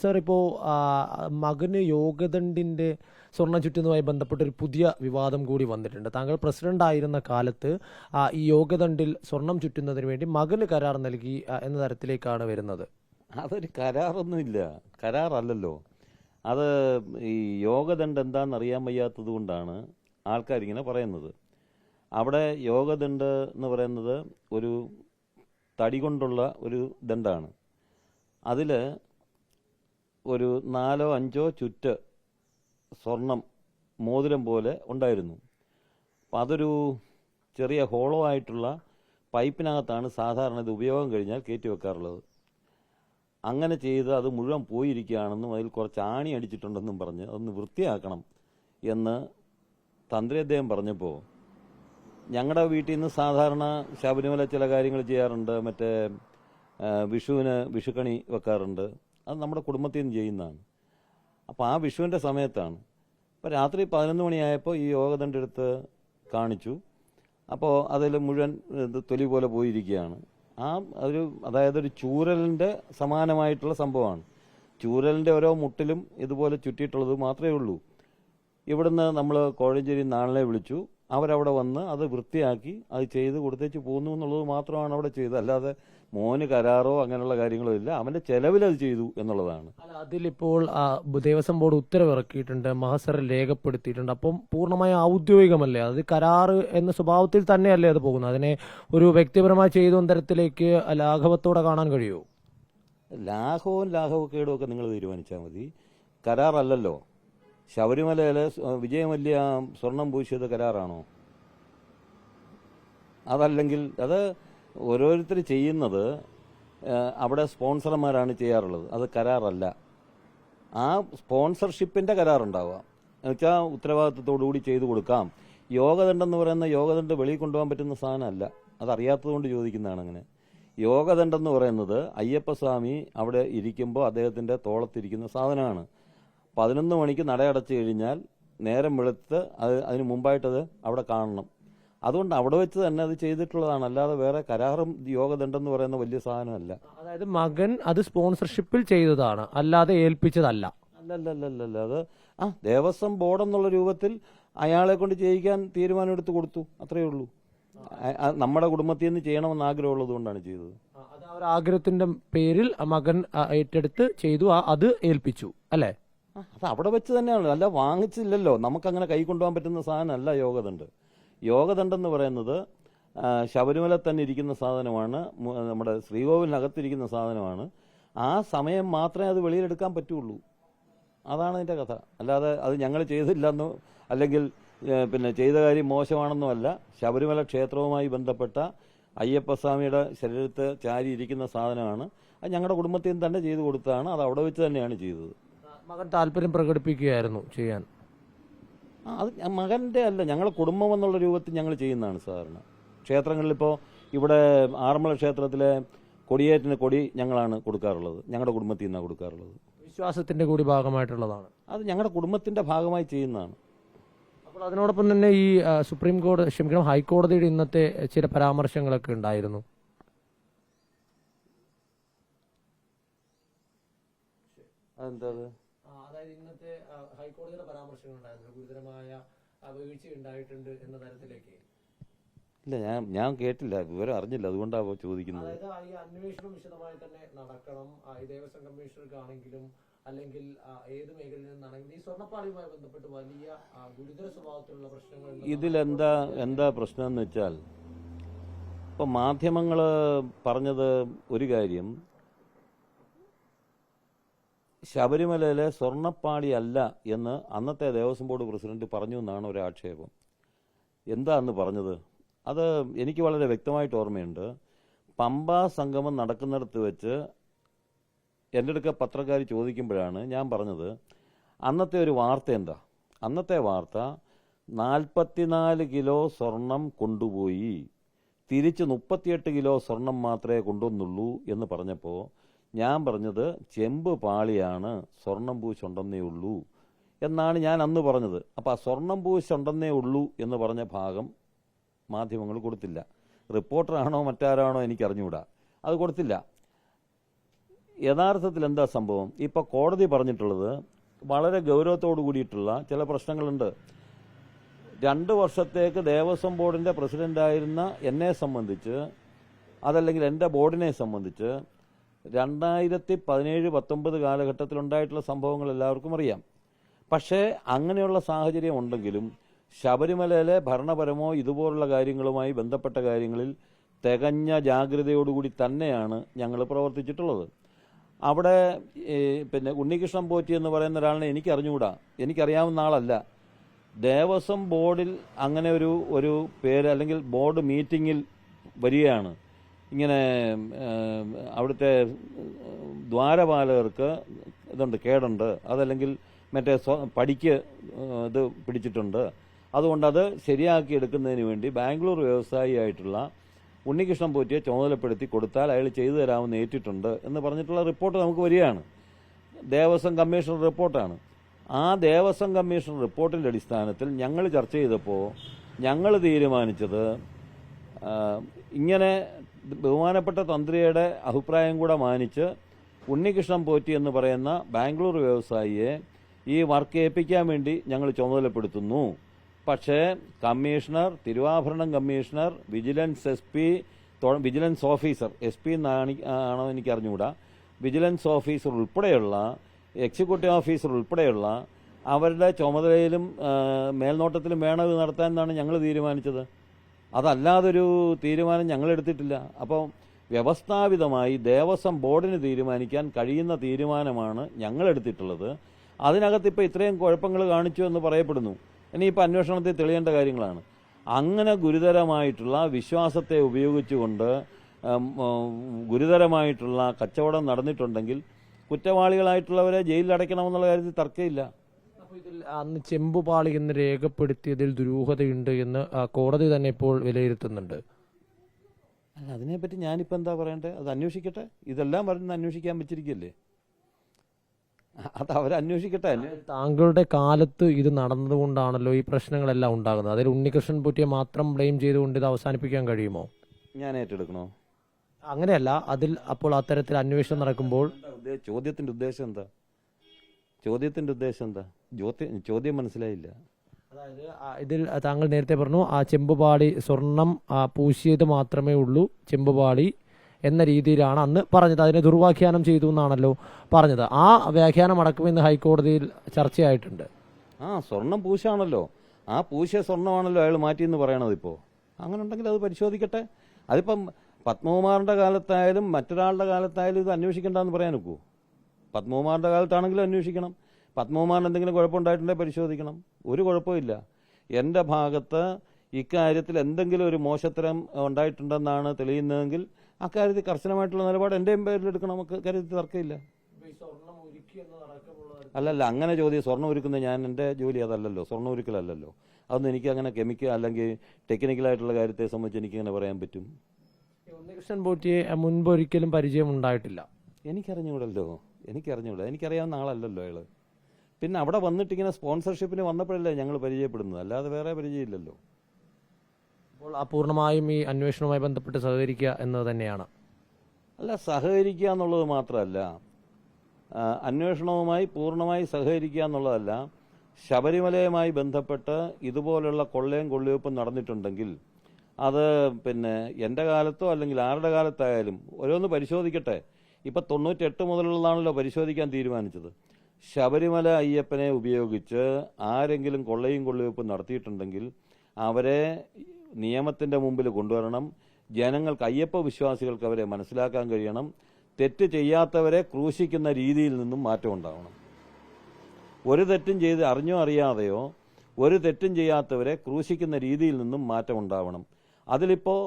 Sir ഇപ്പോൾ മകന് യോഗദണ്ഡിന്റെ സ്വർണ ചുറ്റുന്നതുമായി ബന്ധപ്പെട്ട ഒരു പുതിയ വിവാദം കൂടി വന്നിട്ടുണ്ട്. താങ്കൾ പ്രസിഡന്റ് ആയിരുന്ന കാലത്ത് ഈ യോഗദണ്ഡിൽ സ്വർണം ചുറ്റുന്നതിന് വേണ്ടി മകന് കരാർ നൽകി എന്ന തരത്തിലേക്കാണ് വരുന്നത്. അതൊരു കരാറൊന്നുമില്ല. കരാറല്ലല്ലോ. അത് ഈ യോഗദണ്ഡ് എന്താണെന്ന് അറിയാൻ വയ്യാത്തത് കൊണ്ടാണ് ആൾക്കാരിങ്ങനെ പറയുന്നത്. അവിടെ യോഗദണ്ഡ് എന്ന് പറയുന്നത് ഒരു തടി കൊണ്ടുള്ള ഒരു ദണ്ഡാണ്. അതിൽ ഒരു നാലോ അഞ്ചോ ചുറ്റ് സ്വർണം മോതിരം പോലെ ഉണ്ടായിരുന്നു. അപ്പം അതൊരു ചെറിയ ഹോളോ ആയിട്ടുള്ള പൈപ്പിനകത്താണ് സാധാരണ ഇത് ഉപയോഗം കഴിഞ്ഞാൽ കയറ്റി വെക്കാറുള്ളത്. അങ്ങനെ ചെയ്ത് അത് മുഴുവൻ പോയിരിക്കുകയാണെന്നും അതിൽ കുറച്ച് ആണി അടിച്ചിട്ടുണ്ടെന്നും പറഞ്ഞ് അതൊന്ന് വൃത്തിയാക്കണം എന്ന് തന്ത്രി അദ്ദേഹം പറഞ്ഞപ്പോൾ ഞങ്ങളുടെ വീട്ടിൽ നിന്ന് സാധാരണ ശബരിമല ചില കാര്യങ്ങൾ ചെയ്യാറുണ്ട്. മറ്റേ വിഷുവിന് വിഷുക്കണി വെക്കാറുണ്ട്. അത് നമ്മുടെ കുടുംബത്തിൽ നിന്ന് ചെയ്യുന്നതാണ്. അപ്പോൾ ആ വിഷുവിന്റെ സമയത്താണ്. അപ്പോൾ രാത്രി പതിനൊന്ന് മണിയായപ്പോൾ ഈ യോഗദണ്ഡ് എടുത്ത് കാണിച്ചു. അപ്പോൾ അതിൽ മുഴുവൻ തൊലി പോലെ പോയിരിക്കുകയാണ്. ആ ഒരു അതായത് ഒരു ചൂരലിന്റെ സമാനമായിട്ടുള്ള സംഭവമാണ്. ചൂരലിന്റെ ഓരോ മുട്ടിലും ഇതുപോലെ ചുറ്റിയിട്ടുള്ളത് മാത്രമേ ഉള്ളൂ. ഇവിടുന്ന് നമ്മൾ കോഴഞ്ചേരി നാളിനെ വിളിച്ചു. അവരവിടെ വന്ന് അത് വൃത്തിയാക്കി അത് ചെയ്ത് കൊടുത്തേച്ച് പോകുന്നു എന്നുള്ളത് മാത്രമാണ് അവിടെ ചെയ്തത്. അല്ലാതെ മോന് കരാറോ അങ്ങനെയുള്ള കാര്യങ്ങളോ ഇല്ല. അവന്റെ ചെലവിൽ അത് ചെയ്തു എന്നുള്ളതാണ്. അതിലിപ്പോൾ ദേവസ്വം ബോർഡ് ഉത്തരവ് ഇറക്കിയിട്ടുണ്ട് മഹസറിൽ രേഖപ്പെടുത്തിയിട്ടുണ്ട്. അപ്പം പൂർണമായ ഔദ്യോഗികമല്ലേ? അത് കരാറ് എന്ന സ്വഭാവത്തിൽ തന്നെയല്ലേ അത് പോകുന്നത്? അതിനെ ഒരു വ്യക്തിപരമായി ചെയ്ത തരത്തിലേക്ക് ലാഘവത്തോടെ കാണാൻ കഴിയുമോ? ലാഘവും ലാഘവക്കേടും ഒക്കെ നിങ്ങൾ തീരുമാനിച്ചാൽ മതി. കരാറല്ലല്ലോ. ശബരിമലയിലെ വിജയമല്യ സ്വർണം പൂശിയത് കരാറാണോ? അതല്ലെങ്കിൽ അത് ഓരോരുത്തർ ചെയ്യുന്നത് അവിടെ സ്പോൺസർമാരാണ് ചെയ്യാറുള്ളത്. അത് കരാറല്ല. ആ സ്പോൺസർഷിപ്പിന്റെ കരാറുണ്ടാവുക എന്നുവെച്ചാൽ ഉത്തരവാദിത്വത്തോടുകൂടി ചെയ്തു കൊടുക്കാം. യോഗദണ്ഡം എന്ന് പറയുന്ന യോഗദണ്ഡ് വെളിയിൽ കൊണ്ടുപോകാൻ പറ്റുന്ന സാധനമല്ല. അതറിയാത്തതുകൊണ്ട് ചോദിക്കുന്നതാണ് അങ്ങനെ. യോഗദണ്ഡം എന്ന് പറയുന്നത് അയ്യപ്പസ്വാമി അവിടെ ഇരിക്കുമ്പോൾ അദ്ദേഹത്തിന്റെ തോളത്തിരിക്കുന്ന സാധനമാണ്. പതിനൊന്ന് മണിക്ക് നടയടച്ചു കഴിഞ്ഞാൽ നേരം വെളുത്ത് അത് അതിന് മുമ്പായിട്ടത് അവിടെ കാണണം. അതുകൊണ്ട് അവിടെ വെച്ച് തന്നെ അത് ചെയ്തിട്ടുള്ളതാണ്. അല്ലാതെ വേറെ കരാറും യോഗദണ്ഡം എന്ന് പറയുന്ന വലിയ സാധനമല്ല. അതായത് മകൻ അത് സ്പോൺസർഷിപ്പിൽ ചെയ്തതാണ്. അല്ലാതെ ഏൽപ്പിച്ചതല്ല. അല്ലല്ലല്ലല്ല അത് ആ ദേവസ്വം ബോർഡ് എന്നുള്ള രൂപത്തിൽ അയാളെ കൊണ്ട് ചെയ്യിക്കാൻ തീരുമാനം എടുത്ത് കൊടുത്തു. അത്രയേ ഉള്ളൂ. നമ്മുടെ കുടുംബത്തിൽ നിന്ന് ചെയ്യണമെന്ന് ആഗ്രഹമുള്ളത് കൊണ്ടാണ് ചെയ്തത്. ഒരു ആഗ്രഹത്തിന്റെ പേരിൽ മകൻ ഏറ്റെടുത്ത് ചെയ്തു. അത് ഏൽപ്പിച്ചു. അല്ലേ? അത് അവിടെ വെച്ച് തന്നെയാണ്. അല്ല വാങ്ങിച്ചില്ലല്ലോ. നമുക്ക് അങ്ങനെ കൈ കൊണ്ടുപോകാൻ പറ്റുന്ന സാധനമല്ല യോഗദണ്ഡ്. യോഗദണ്ഡ് എന്ന് പറയുന്നത് ശബരിമല തന്നെ ഇരിക്കുന്ന സാധനമാണ് നമ്മുടെ ശ്രീകോവിലിനകത്തിരിക്കുന്ന സാധനമാണ്. ആ സമയം മാത്രമേ അത് വെളിയിലെടുക്കാൻ പറ്റുള്ളൂ. അതാണ് അതിന്റെ കഥ. അല്ലാതെ അത് ഞങ്ങൾ ചെയ്തില്ലെന്നോ അല്ലെങ്കിൽ പിന്നെ ചെയ്ത കാര്യം മോശമാണെന്നോ അല്ല. ശബരിമല ക്ഷേത്രവുമായി ബന്ധപ്പെട്ട അയ്യപ്പസ്വാമിയുടെ ശരീരത്ത് ചാരി ഇരിക്കുന്ന സാധനമാണ്. അത് ഞങ്ങളുടെ കുടുംബത്തിൽ തന്നെ ചെയ്തു കൊടുത്തതാണ്. അത് അവിടെ വെച്ച് തന്നെയാണ് ചെയ്തത്. മകൻ താല്പര്യം പ്രകടിപ്പിക്കുകയായിരുന്നു ചെയ്യാൻ. അത് മകന്റെ മകന്റെ അല്ല ഞങ്ങളെ കുടുംബം എന്നുള്ള രൂപത്തിൽ ഞങ്ങൾ ചെയ്യുന്നതാണ് സാധാരണ. ക്ഷേത്രങ്ങളിലിപ്പോൾ ഇവിടെ ആറന്മുള ക്ഷേത്രത്തിലെ കൊടിയേറ്റിന് കൊടി ഞങ്ങളാണ് കൊടുക്കാറുള്ളത്. ഞങ്ങളുടെ കുടുംബത്തിൽ നിന്നാണ് കൊടുക്കാറുള്ളത്. വിശ്വാസത്തിന്റെ കൂടി ഭാഗമായിട്ടുള്ളതാണ്. അത് ഞങ്ങളുടെ കുടുംബത്തിന്റെ ഭാഗമായി ചെയ്യുന്നതാണ്. അപ്പോൾ അതിനോടൊപ്പം തന്നെ ഈ സുപ്രീം കോടതി ക്ഷമിക്കണം ഹൈക്കോടതിയുടെ ഇന്നത്തെ ചില പരാമർശങ്ങളൊക്കെ ഉണ്ടായിരുന്നു. അതെന്താ ഹൈക്കോടതിയുടെ പരാമർശങ്ങൾ ഉണ്ടായിരുന്നു ഗുരുതരമായ വീഴ്ച ഉണ്ടായിട്ടുണ്ട് എന്ന തരത്തിലേക്ക്. ഇല്ല ഞാൻ ഞാൻ കേട്ടില്ല. വിവരം അറിഞ്ഞില്ല. അതുകൊണ്ടാണ് ചോദിക്കുന്നത്. അതായത് ഈ അന്വേഷണം വിശദമായി തന്നെ നടക്കണം. ഈ ദേവസ്വം കമ്മീഷണർക്കാണെങ്കിലും അല്ലെങ്കിൽ ഏത് മേഖലയിൽ നിന്നാണെങ്കിലും ഈ സ്വർണപ്പാളിയുമായി ബന്ധപ്പെട്ട് വലിയ ഗുരുതര സ്വഭാവത്തിലുള്ള പ്രശ്നങ്ങൾ ഇതിലെന്താ എന്താ പ്രശ്നം എന്ന് വെച്ചാൽ ഇപ്പം മാധ്യമങ്ങൾ പറഞ്ഞത് ഒരു കാര്യം ശബരിമലയിലെ സ്വർണപ്പാളി അല്ല എന്ന് അന്നത്തെ ദേവസ്വം ബോർഡ് പ്രസിഡന്റ് പറഞ്ഞു എന്നാണ് ഒരു ആക്ഷേപം. എന്താന്ന് പറഞ്ഞത്? അത് എനിക്ക് വളരെ വ്യക്തമായിട്ട് ഓർമ്മയുണ്ട്. പമ്പാ സംഗമം നടക്കുന്നിടത്ത് വെച്ച് എന്റെ അടുക്ക പത്രക്കാർ ചോദിക്കുമ്പോഴാണ് ഞാൻ പറഞ്ഞത് അന്നത്തെ ഒരു വാർത്ത എന്താ? അന്നത്തെ വാർത്ത നാൽപ്പത്തിനാല് കിലോ സ്വർണം കൊണ്ടുപോയി തിരിച്ച് മുപ്പത്തിയെട്ട് കിലോ സ്വർണം മാത്രമേ കൊണ്ടുവന്നുള്ളൂ എന്ന് പറഞ്ഞപ്പോൾ ഞാൻ പറഞ്ഞത് ചെമ്പ് പാളിയാണ് സ്വർണം പൂശുണ്ടെന്നേ ഉള്ളൂ എന്നാണ് ഞാൻ അന്ന് പറഞ്ഞത്. അപ്പോൾ ആ സ്വർണം പൂശുണ്ടെന്നേ ഉള്ളൂ എന്ന് പറഞ്ഞ ഭാഗം മാധ്യമങ്ങൾ കൊടുത്തില്ല. റിപ്പോർട്ടറാണോ മറ്റാരാണോ എനിക്ക് അറിഞ്ഞുകൂടാ അത് കൊടുത്തില്ല. യഥാർത്ഥത്തിൽ എന്താ സംഭവം? ഇപ്പോൾ കോടതി പറഞ്ഞിട്ടുള്ളത് വളരെ ഗൗരവത്തോടു കൂടിയിട്ടുള്ള ചില പ്രശ്നങ്ങളുണ്ട്. രണ്ട് വർഷത്തേക്ക് ദേവസ്വം ബോർഡിന്റെ പ്രസിഡന്റായിരുന്ന എന്നെ സംബന്ധിച്ച് അതല്ലെങ്കിൽ എന്റെ ബോർഡിനെ സംബന്ധിച്ച് രണ്ടായിരത്തി പതിനേഴ് പത്തൊമ്പത് കാലഘട്ടത്തിലുണ്ടായിട്ടുള്ള സംഭവങ്ങൾ എല്ലാവർക്കും അറിയാം. പക്ഷേ അങ്ങനെയുള്ള സാഹചര്യം ഉണ്ടെങ്കിലും ശബരിമലയിലെ ഭരണപരമോ ഇതുപോലുള്ള കാര്യങ്ങളുമായി ബന്ധപ്പെട്ട കാര്യങ്ങളിൽ തികഞ്ഞ ജാഗ്രതയോടുകൂടി തന്നെയാണ് ഞങ്ങൾ പ്രവർത്തിച്ചിട്ടുള്ളത്. അവിടെ പിന്നെ ഉണ്ണികൃഷ്ണൻ പോറ്റി എന്ന് പറയുന്ന ഒരാളിനെ എനിക്ക് അറിഞ്ഞുകൂടാ എനിക്കറിയാവുന്ന ആളല്ല. ദേവസ്വം ബോർഡിൽ അങ്ങനെ ഒരു ഒരു പേര് അല്ലെങ്കിൽ ബോർഡ് മീറ്റിങ്ങിൽ വരികയാണ്. ഇങ്ങനെ അവിടുത്തെ ദ്വാരപാലകർക്ക് ഇതുണ്ട് കേടുണ്ട്. അതല്ലെങ്കിൽ മറ്റേ പടിക്ക് ഇത് പിടിച്ചിട്ടുണ്ട്. അതുകൊണ്ട് അത് ശരിയാക്കി വേണ്ടി ബാംഗ്ലൂർ വ്യവസായിയായിട്ടുള്ള ഉണ്ണികൃഷ്ണൻ പോറ്റിയെ ചുമതലപ്പെടുത്തി കൊടുത്താൽ അയാൾ ചെയ്തു തരാമെന്ന് ഏറ്റിട്ടുണ്ട് എന്ന് പറഞ്ഞിട്ടുള്ള റിപ്പോർട്ട് നമുക്ക് വരികയാണ്. ദേവസ്വം കമ്മീഷൻ റിപ്പോർട്ടാണ്. ആ ദേവസ്വം കമ്മീഷൻ റിപ്പോർട്ടിന്റെ അടിസ്ഥാനത്തിൽ ഞങ്ങൾ ചർച്ച ചെയ്തപ്പോൾ ഞങ്ങൾ തീരുമാനിച്ചത് ഇങ്ങനെ ബഹുമാനപ്പെട്ട തന്ത്രിയുടെ അഭിപ്രായം കൂടെ മാനിച്ച് ഉണ്ണികൃഷ്ണൻ പോറ്റി എന്ന് പറയുന്ന ബാംഗ്ലൂർ വ്യവസായിയെ ഈ വർക്ക് ഏൽപ്പിക്കാൻ വേണ്ടി ഞങ്ങൾ ചുമതലപ്പെടുത്തുന്നു. പക്ഷേ കമ്മീഷണർ തിരുവാഭരണം commissioner vigilance S P vigilance officer S P എന്നാണ് ആണോ എനിക്ക് അറിഞ്ഞുകൂടാ വിജിലൻസ് ഓഫീസർ ഉൾപ്പെടെയുള്ള എക്സിക്യൂട്ടീവ് ഓഫീസർ ഉൾപ്പെടെയുള്ള അവരുടെ ചുമതലയിലും മേൽനോട്ടത്തിലും വേണം ഇത് നടത്താൻ എന്നാണ് ഞങ്ങൾ തീരുമാനിച്ചത്. അതല്ലാതൊരു തീരുമാനം ഞങ്ങൾ എടുത്തിട്ടില്ല അപ്പോൾ വ്യവസ്ഥാപിതമായി ദേവസ്വം ബോർഡിന് തീരുമാനിക്കാൻ കഴിയുന്ന തീരുമാനമാണ് ഞങ്ങൾ എടുത്തിട്ടുള്ളത് അതിനകത്ത് ഇപ്പോൾ ഇത്രയും കുഴപ്പങ്ങൾ കാണിച്ചു എന്ന് പറയപ്പെടുന്നു. ഇനിയിപ്പോൾ അന്വേഷണത്തിൽ തെളിയേണ്ട കാര്യങ്ങളാണ്. അങ്ങനെ ഗുരുതരമായിട്ടുള്ള വിശ്വാസത്തെ ഉപയോഗിച്ചുകൊണ്ട് ഗുരുതരമായിട്ടുള്ള കച്ചവടം നടന്നിട്ടുണ്ടെങ്കിൽ കുറ്റവാളികളായിട്ടുള്ളവരെ ജയിലിൽ അടയ്ക്കണമെന്നുള്ള കാര്യത്തിൽ തർക്കമില്ല. ഇതിൽ അന്ന് ചെമ്പുപാളി എന്ന് രേഖപ്പെടുത്തിയതിൽ ദുരൂഹതയുണ്ട് എന്ന് കോടതി തന്നെ ഇപ്പോൾ വിലയിരുത്തുന്നുണ്ട്. അല്ല അതിനെപ്പറ്റി ഞാനിപ്പോൾ എന്താ പറയണ്ടേ? അത് അന്വേഷിക്കട്ടെ. ഇതെല്ലാം പറഞ്ഞ് അന്വേഷിക്കാൻ വെച്ചിരിക്കല്ലേ? അത് അവരന്വേഷിക്കട്ടെ അന്വേഷിക്കട്ടെ താങ്കളുടെ കാലത്ത് ഇത് നടന്നതുകൊണ്ടാണല്ലോ ഈ പ്രശ്നങ്ങളെല്ലാം ഉണ്ടാകുന്നത്. അതിൽ ഉണ്ണികൃഷ്ണൻ പൂറ്റിയെ മാത്രം ബ്ലെയിം ചെയ്തുകൊണ്ട് ഇത് അവസാനിപ്പിക്കാൻ കഴിയുമോ? ഞാൻ ഏറ്റെടുക്കണോ? അങ്ങനെയല്ല അതിൽ അപ്പോൾ അത്തരത്തിൽ അന്വേഷണം നടക്കുമ്പോൾ ചോദ്യത്തിന്റെ ഉദ്ദേശം എന്താ? ചോദ്യത്തിന്റെ ഉദ്ദേശം എന്താ? ചോദ്യം ചോദ്യം മനസ്സിലായില്ല. അതായത് ഇതിൽ താങ്കൾ നേരത്തെ പറഞ്ഞു ആ ചെമ്പുപാളി സ്വർണം പൂശിയത് മാത്രമേ ഉള്ളൂ ചെമ്പുപാളി എന്ന രീതിയിലാണ് അന്ന് പറഞ്ഞത്. അതിനെ ദുർവ്യാഖ്യാനം ചെയ്തു എന്നാണല്ലോ പറഞ്ഞത്. ആ വ്യാഖ്യാനം അടക്കം ഇന്ന് ഹൈക്കോടതിയിൽ ചർച്ചയായിട്ടുണ്ട്. ആ സ്വർണം പൂശാണല്ലോ. ആ പൂശിയ സ്വർണമാണല്ലോ അയാൾ മാറ്റിയെന്ന് പറയണത് ഇപ്പോൾ അങ്ങനെ ഉണ്ടെങ്കിൽ അത് പരിശോധിക്കട്ടെ. അതിപ്പം പത്മകുമാറിന്റെ കാലത്തായാലും മറ്റൊരാളുടെ കാലത്തായാലും ഇത് അന്വേഷിക്കണ്ടെന്ന് പറയാൻ ഒക്കൂ. പത്മകുമാറിന്റെ കാലത്താണെങ്കിലും അന്വേഷിക്കണം. പത്മകുമാറിന് എന്തെങ്കിലും കുഴപ്പമുണ്ടായിട്ടുണ്ടെങ്കിൽ പരിശോധിക്കണം. ഒരു കുഴപ്പമില്ല എന്റെ ഭാഗത്ത് ഇക്കാര്യത്തിൽ എന്തെങ്കിലും ഒരു മോശത്തരം ഉണ്ടായിട്ടുണ്ടെന്നാണ് തെളിയുന്നതെങ്കിൽ അക്കാര്യത്തിൽ കർശനമായിട്ടുള്ള നിലപാട് എന്റെയും പേരിൽ എടുക്കണം. നമുക്ക് കാര്യത്തിൽ തർക്കമില്ല. അല്ലല്ല അങ്ങനെ ചോദ്യം. സ്വർണം ഒരുക്കുന്ന ഞാൻ എന്റെ ജോലി അതല്ലല്ലോ. സ്വർണം ഒരുക്കലല്ലല്ലോ. അതൊന്നും എനിക്ക് അങ്ങനെ കെമിക്കൽ അല്ലെങ്കിൽ ടെക്നിക്കലായിട്ടുള്ള കാര്യത്തെ സംബന്ധിച്ച് എനിക്ക് അങ്ങനെ പറയാൻ പറ്റും. ഉണ്ണികൃഷ്ണൻ പോറ്റിയെ മുൻപ് ഒരിക്കലും പരിചയം ഉണ്ടായിട്ടില്ല. എനിക്കറിഞ്ഞൂടല്ലോ. എനിക്കറിഞ്ഞൂടാ. എനിക്കറിയാവുന്ന ആളല്ലല്ലോ അയാൾ പിന്നെ അവിടെ വന്നിട്ടിങ്ങനെ സ്പോൺസർഷിപ്പിന് വന്നപ്പോഴല്ലേ ഞങ്ങൾ പരിചയപ്പെടുന്നത്. അല്ലാതെ വേറെ പരിചയമില്ലല്ലോ. അപ്പോൾ അപൂർണമായും ഈ അന്വേഷണവുമായി ബന്ധപ്പെട്ട് സഹകരിക്കുക എന്നത് തന്നെയാണ്. അല്ല സഹകരിക്കുക എന്നുള്ളത് മാത്രമല്ല അന്വേഷണവുമായി പൂർണമായി സഹകരിക്കുക എന്നുള്ളതല്ല ശബരിമലയുമായി ബന്ധപ്പെട്ട് ഇതുപോലുള്ള കൊള്ളയും കൊള്ളിവെപ്പും നടന്നിട്ടുണ്ടെങ്കിൽ അത് പിന്നെ എന്റെ കാലത്തോ അല്ലെങ്കിൽ ആരുടെ കാലത്തായാലും ഓരോന്ന് പരിശോധിക്കട്ടെ. ഇപ്പം തൊണ്ണൂറ്റെട്ട് മുതലുള്ളതാണല്ലോ പരിശോധിക്കാൻ തീരുമാനിച്ചത്. ശബരിമല അയ്യപ്പനെ ഉപയോഗിച്ച് ആരെങ്കിലും കൊള്ളയും കൊള്ളിവെപ്പും നടത്തിയിട്ടുണ്ടെങ്കിൽ അവരെ നിയമത്തിന്റെ മുമ്പിൽ കൊണ്ടുവരണം. ജനങ്ങൾക്ക് അയ്യപ്പ വിശ്വാസികൾക്ക് അവരെ മനസ്സിലാക്കാൻ കഴിയണം. തെറ്റ് ചെയ്യാത്തവരെ ക്രൂശിക്കുന്ന രീതിയിൽ നിന്നും മാറ്റം ഉണ്ടാവണം. ഒരു തെറ്റും ചെയ്ത് അറിഞ്ഞോ അറിയാതെയോ ഒരു തെറ്റും ചെയ്യാത്തവരെ ക്രൂശിക്കുന്ന രീതിയിൽ നിന്നും മാറ്റം ഉണ്ടാവണം. അതിലിപ്പോൾ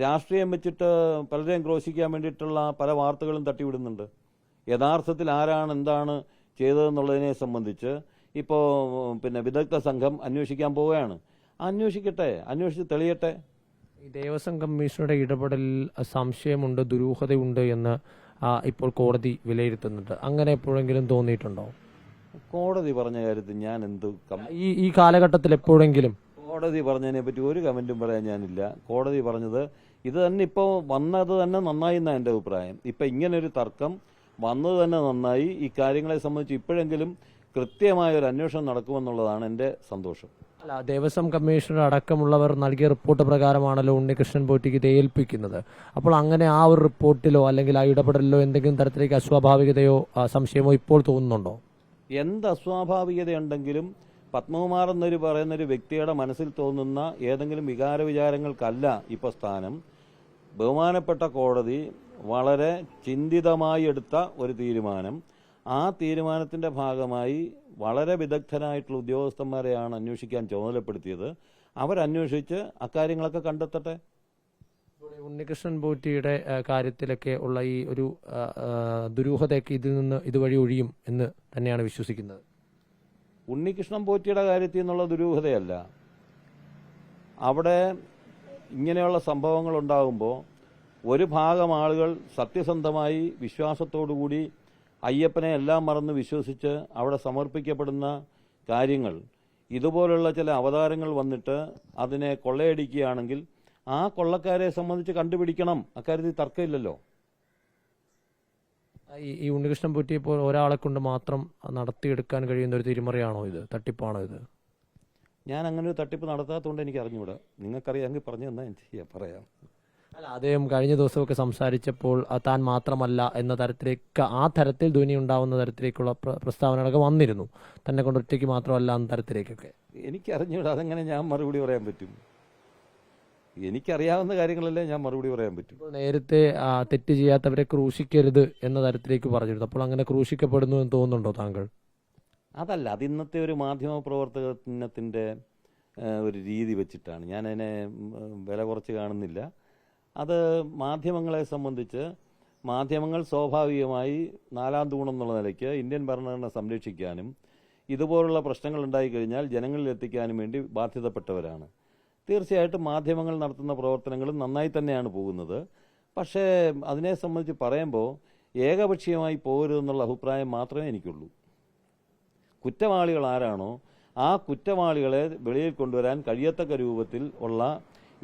രാഷ്ട്രീയം വെച്ചിട്ട് പലരെയും ക്രോശിക്കാൻ വേണ്ടിയിട്ടുള്ള പല വാർത്തകളും തട്ടിവിടുന്നുണ്ട്. യഥാർത്ഥത്തിൽ ആരാണ് എന്താണ് ചെയ്തതെന്നുള്ളതിനെ സംബന്ധിച്ച് ഇപ്പോൾ പിന്നെ വിദഗ്ധ സംഘം അന്വേഷിക്കാൻ പോവുകയാണ്. അന്വേഷിക്കട്ടെ അന്വേഷിച്ച് തെളിയട്ടെ. ഈ ദേവസ്വം കമ്മീഷണറുടെ ഇടപെടലിൽ സംശയമുണ്ട് ദുരൂഹതയുണ്ട് എന്ന് ഇപ്പോൾ കോടതി വിലയിരുത്തുന്നുണ്ട്. അങ്ങനെ എപ്പോഴെങ്കിലും തോന്നിയിട്ടുണ്ടോ? കോടതി പറഞ്ഞ കാര്യത്തിൽ ഞാൻ എന്ത് ഈ ഈ കാലഘട്ടത്തിൽ എപ്പോഴെങ്കിലും? കോടതി പറഞ്ഞതിനെ പറ്റി ഒരു കമന്റും പറയാൻ ഞാനില്ല. കോടതി പറഞ്ഞത് ഇത് തന്നെ ഇപ്പോൾ വന്നത് തന്നെ നന്നായി എന്നാണ് എന്റെ അഭിപ്രായം. ഇപ്പം ഇങ്ങനൊരു തർക്കം വന്നത് തന്നെ നന്നായി. ഈ കാര്യങ്ങളെ സംബന്ധിച്ച് ഇപ്പോഴെങ്കിലും കൃത്യമായ ഒരു അന്വേഷണം നടക്കുമെന്നുള്ളതാണ് എന്റെ സന്തോഷം. അല്ല ദേവസ്വം കമ്മീഷണർ അടക്കമുള്ളവർ നൽകിയ റിപ്പോർട്ട് പ്രകാരമാണല്ലോ ഉണ്ണികൃഷ്ണൻ പോറ്റിക്ക് ഇത് ഏൽപ്പിക്കുന്നത്. അപ്പോൾ അങ്ങനെ ആ ഒരു റിപ്പോർട്ടിലോ അല്ലെങ്കിൽ ആ ഇടപെടലിലോ എന്തെങ്കിലും തരത്തിലേക്ക് അസ്വാഭാവികതയോ സംശയമോ ഇപ്പോൾ തോന്നുന്നുണ്ടോ? എന്ത് അസ്വാഭാവികതയുണ്ടെങ്കിലും പത്മകുമാർ എന്നൊരു പറയുന്നൊരു വ്യക്തിയുടെ മനസ്സിൽ തോന്നുന്ന ഏതെങ്കിലും വികാര വിചാരങ്ങൾക്കല്ല ഇപ്പോൾ സ്ഥാനം. ബഹുമാനപ്പെട്ട കോടതി വളരെ ചിന്തിതമായി എടുത്ത ഒരു തീരുമാനം. ആ തീരുമാനത്തിന്റെ ഭാഗമായി വളരെ വിദഗ്ധരായിട്ടുള്ള ഉദ്യോഗസ്ഥന്മാരെയാണ് അന്വേഷിക്കാൻ ചുമതലപ്പെടുത്തിയത്. അവരന്വേഷിച്ച് അക്കാര്യങ്ങളൊക്കെ കണ്ടെത്തട്ടെ? ഉണ്ണികൃഷ്ണൻ ബോറ്റിയുടെ കാര്യത്തിലൊക്കെ ഉള്ള ഈ ഒരു ദുരൂഹതയൊക്കെ ഇതിൽ നിന്ന് ഇതുവഴി ഒഴിയും എന്ന് തന്നെയാണ് വിശ്വസിക്കുന്നത്. ഉണ്ണികൃഷ്ണൻ പോറ്റിയുടെ കാര്യത്തിൽ നിന്നുള്ള ദുരൂഹതയല്ല. അവിടെ ഇങ്ങനെയുള്ള സംഭവങ്ങൾ ഉണ്ടാകുമ്പോൾ ഒരു ഭാഗം ആളുകൾ സത്യസന്ധമായി വിശ്വാസത്തോടുകൂടി അയ്യപ്പനെ എല്ലാം മറന്ന് വിശ്വസിച്ച് അവിടെ സമർപ്പിക്കപ്പെടുന്ന കാര്യങ്ങൾ ഇതുപോലുള്ള ചില അവതാരങ്ങൾ വന്നിട്ട് അതിനെ കൊള്ളയടിക്കുകയാണെങ്കിൽ ആ കൊള്ളക്കാരെ സംബന്ധിച്ച് കണ്ടുപിടിക്കണം. അക്കാര്യത്തിൽ തർക്കമില്ലല്ലോ. ഈ ഉണ്ണികൃഷ്ണൻ പറ്റിയപ്പോൾ ഒരാളെ കൊണ്ട് മാത്രം നടത്തിയെടുക്കാൻ കഴിയുന്ന ഒരു തിരിമറിയാണോ ഇത്? തട്ടിപ്പാണോ ഇത്? ഞാൻ അങ്ങനെ ഒരു തട്ടിപ്പ് നടത്താത്തതുകൊണ്ട് എനിക്ക് അറിഞ്ഞുകൂടാ നിങ്ങൾക്കറിയാമെങ്കിൽ പറഞ്ഞു തന്നാൽ എനിക്ക് ചെയ്യാം പറയാം. അല്ല അദ്ദേഹം കഴിഞ്ഞ ദിവസമൊക്കെ സംസാരിച്ചപ്പോൾ താൻ മാത്രമല്ല എന്ന തരത്തിലേക്ക് ആ തരത്തിൽ ധ്വനി ഉണ്ടാവുന്ന തരത്തിലേക്കുള്ള പ്രസ്താവനകളൊക്കെ വന്നിരുന്നു. തന്നെ കൊണ്ട് ഒറ്റയ്ക്ക് മാത്രമല്ല എന്ന തരത്തിലേക്കൊക്കെ. എനിക്ക് അറിഞ്ഞൂടാ അതെങ്ങനെ ഞാൻ മറുപടി പറയാൻ പറ്റും. എനിക്കറിയാവുന്ന കാര്യങ്ങളല്ലേ ഞാൻ മറുപടി പറയാൻ പറ്റും. നേരത്തെ തെറ്റ് ചെയ്യാത്തവരെ ക്രൂശിക്കരുത് എന്ന തരത്തിലേക്ക് പറഞ്ഞിരുന്നു. അപ്പോൾ അങ്ങനെ ക്രൂശിക്കപ്പെടുന്നു എന്ന് തോന്നുന്നുണ്ടോ താങ്കൾ? അതല്ല അത് ഇന്നത്തെ ഒരു മാധ്യമ പ്രവർത്തനത്തിന്റെ ഒരു രീതി വെച്ചിട്ടാണ്. ഞാൻ അതിനെ ഉം, വില കുറച്ച് കാണുന്നില്ല. അത് മാധ്യമങ്ങളെ സംബന്ധിച്ച് മാധ്യമങ്ങൾ സ്വാഭാവികമായി നാലാം തൂണെന്നുള്ള നിലയ്ക്ക് ഇന്ത്യൻ ഭരണഘടന സംരക്ഷിക്കാനും ഇതുപോലുള്ള പ്രശ്നങ്ങൾ ഉണ്ടായിക്കഴിഞ്ഞാൽ ജനങ്ങളിൽ എത്തിക്കാനും വേണ്ടി ബാധ്യതപ്പെട്ടവരാണ്. തീർച്ചയായിട്ടും മാധ്യമങ്ങൾ നടത്തുന്ന പ്രവർത്തനങ്ങളും നന്നായി തന്നെയാണ് പോകുന്നത്. പക്ഷേ അതിനെ സംബന്ധിച്ച് പറയുമ്പോൾ ഏകപക്ഷീയമായി പോകരുതെന്നുള്ള അഭിപ്രായം മാത്രമേ എനിക്കുള്ളൂ. കുറ്റവാളികൾ ആരാണോ ആ കുറ്റവാളികളെ വെളിയിൽ കൊണ്ടുവരാൻ കഴിയത്തക്ക രൂപത്തിൽ ഉള്ള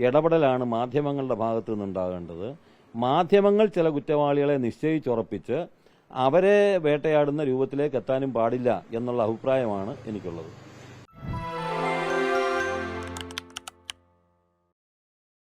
ഇടപെടലാണ് മാധ്യമങ്ങളുടെ ഭാഗത്തു നിന്നുണ്ടാകേണ്ടത്. മാധ്യമങ്ങൾ ചില കുറ്റവാളികളെ നിശ്ചയിച്ചുറപ്പിച്ച് അവരെ വേട്ടയാടുന്ന രൂപത്തിലേക്ക് എത്താനും പാടില്ല എന്നുള്ള അഭിപ്രായമാണ് എനിക്കുള്ളത്.